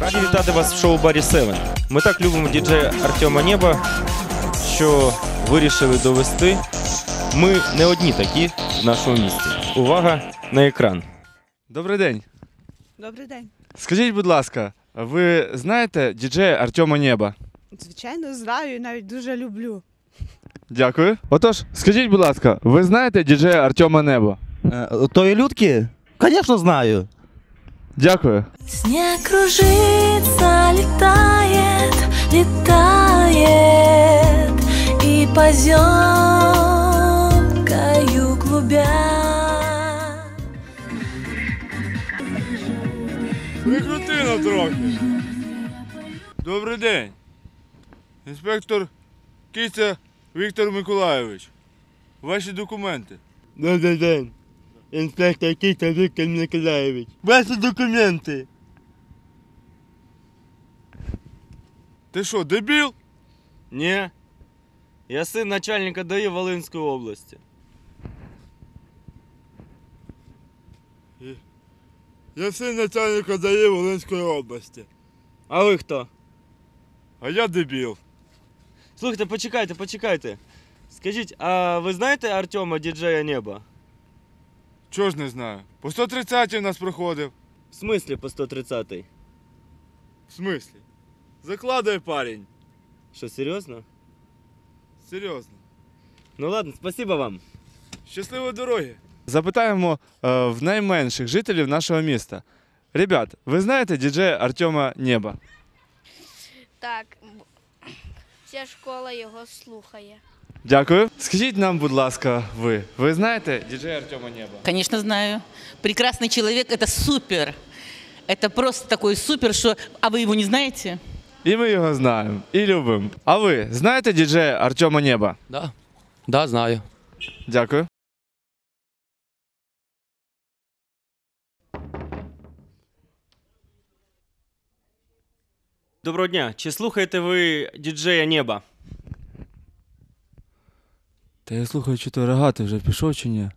Раді вітати вас в шоу-барі 7. Ми так любимо діджея Артема Неба, що вирішили довести. Ми не одні такі в нашому місті. Увага на екран. Добрий день. Добрий день. Скажіть, будь ласка, ви знаєте діджея Артема Неба? Звичайно, знаю і навіть дуже люблю. Дякую. Отож, скажіть, будь ласка, ви знаєте діджея Артема Неба? Э, Той людки? Конечно, знаю. Дякую. Снег кружится, летает, летает И поземкою клубя Прикрути трохи. Добрий день. Інспектор Киця Віктор Миколайович. Ваші документи. Добрий день. Інспектор Кіта Віктор Миколаєвич. Ваші документи. Ти що, дебіл? Ні. Я син начальника ДАІ Волинської області. Я син начальника ДАІ Волинської області. А ви хто? А я дебіл. Слухайте, почекайте, почекайте. Скажіть, а ви знаєте Артема діджея Неба? Чого ж не знаю? По 130 в нас проходив. В смислі по 130-й? В смислі? Закладай парень. Що, серйозно? Серйозно. Ну ладно, спасибо вам. Щасливої дороги. Запитаємо е, в найменших жителів нашого міста. Ребят, ви знаєте діджея Артема Неба? Так, вся школа його слухає. Дякую. Скажіть нам, будь ласка, ви. Ви знаєте діджея Артема Неба? Конечно, знаю. Прекрасный человек – это супер. Это просто такой супер, что... А вы его не знаете? І ми його знаємо, і любимо. А ви знаєте діджея Артема Неба? Да. Да, знаю. Дякую. Доброго дня. Чи слухаєте ви діджея Неба? Та я слухаю, чи то рогати вже пішов чи ні?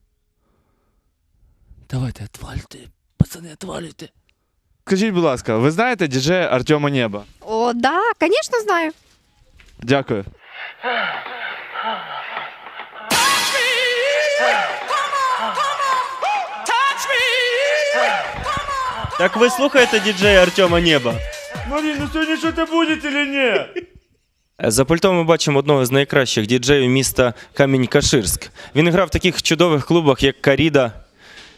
Давайте, отвалюйте, пацани, отвалюйте. Скажіть, будь ласка, ви знаєте діджея Артема Неба? О, да, конечно, знаю. Дякую. Так ви слухаєте діджея Артема Неба? Марін, ну сьогодні що ти будете чи ні? За пультом ми бачимо одного з найкращих діджеїв міста Камінь-Каширськ. Він грав в таких чудових клубах, як Каріда,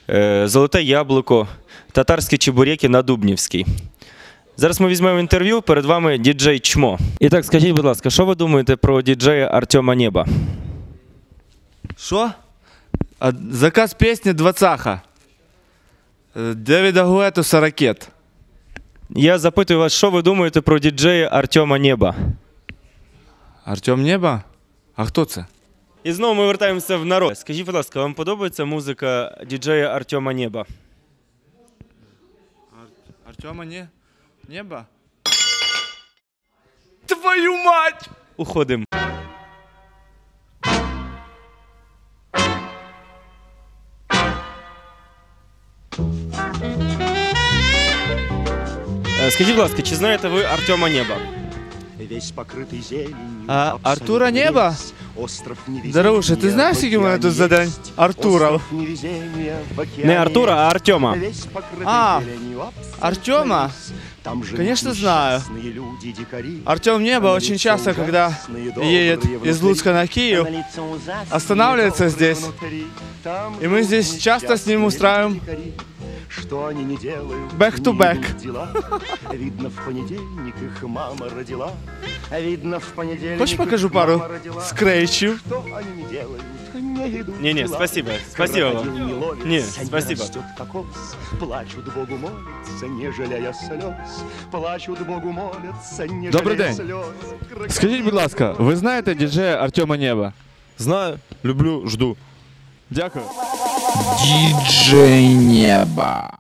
е, Золоте Яблуко, Татарські чебуреки на Дубнівській. Зараз ми візьмемо інтерв'ю. Перед вами діджей Чмо. І так, скажіть, будь ласка, що ви думаєте про діджея Артема Неба? Що? Заказ пісні Двадцаха. Е, Девіда Гуетуса ракет. Я запитую вас, що ви думаєте про діджея Артема Неба? Артем Неба? А хто це? І знову ми вертаємося в народ. Скажіть, будь ласка, вам подобається музика діджея Артема Неба? Артема не... Неба? Твою мать! Уходимо. Е, Скажіть, будь ласка, чи знаєте ви Артема Неба? Весь покритий зеленью. А Артура Неба? Даруша, ти знаєш, скільки в мене тут за день Артуров? Не Артура, а Артема. А, Артема? Конечно, знаю. Артем Неба очень часто, когда едет из Луцка на Киев, останавливается здесь. И мы здесь часто с ним устраиваем Что они не делают, Back to не back. идут дела. Видно, в понедельник их мама родила. Видно, в понедельник Хочешь их покажу пару мама родила. скрейчів? Что они не делают, не идут Не-не, дела. спасибо, спасибо вам. Крокодил не ловится, Не, не спасибо. растет кокос. Плачут Богу молятся, не жалея слез. Плачут Богу молятся, не Добрий жалея день. слез. Скажіть, будь ласка, ви знаєте діджея Артема Неба? Знаю, люблю, жду. Дякую. Діджей неба.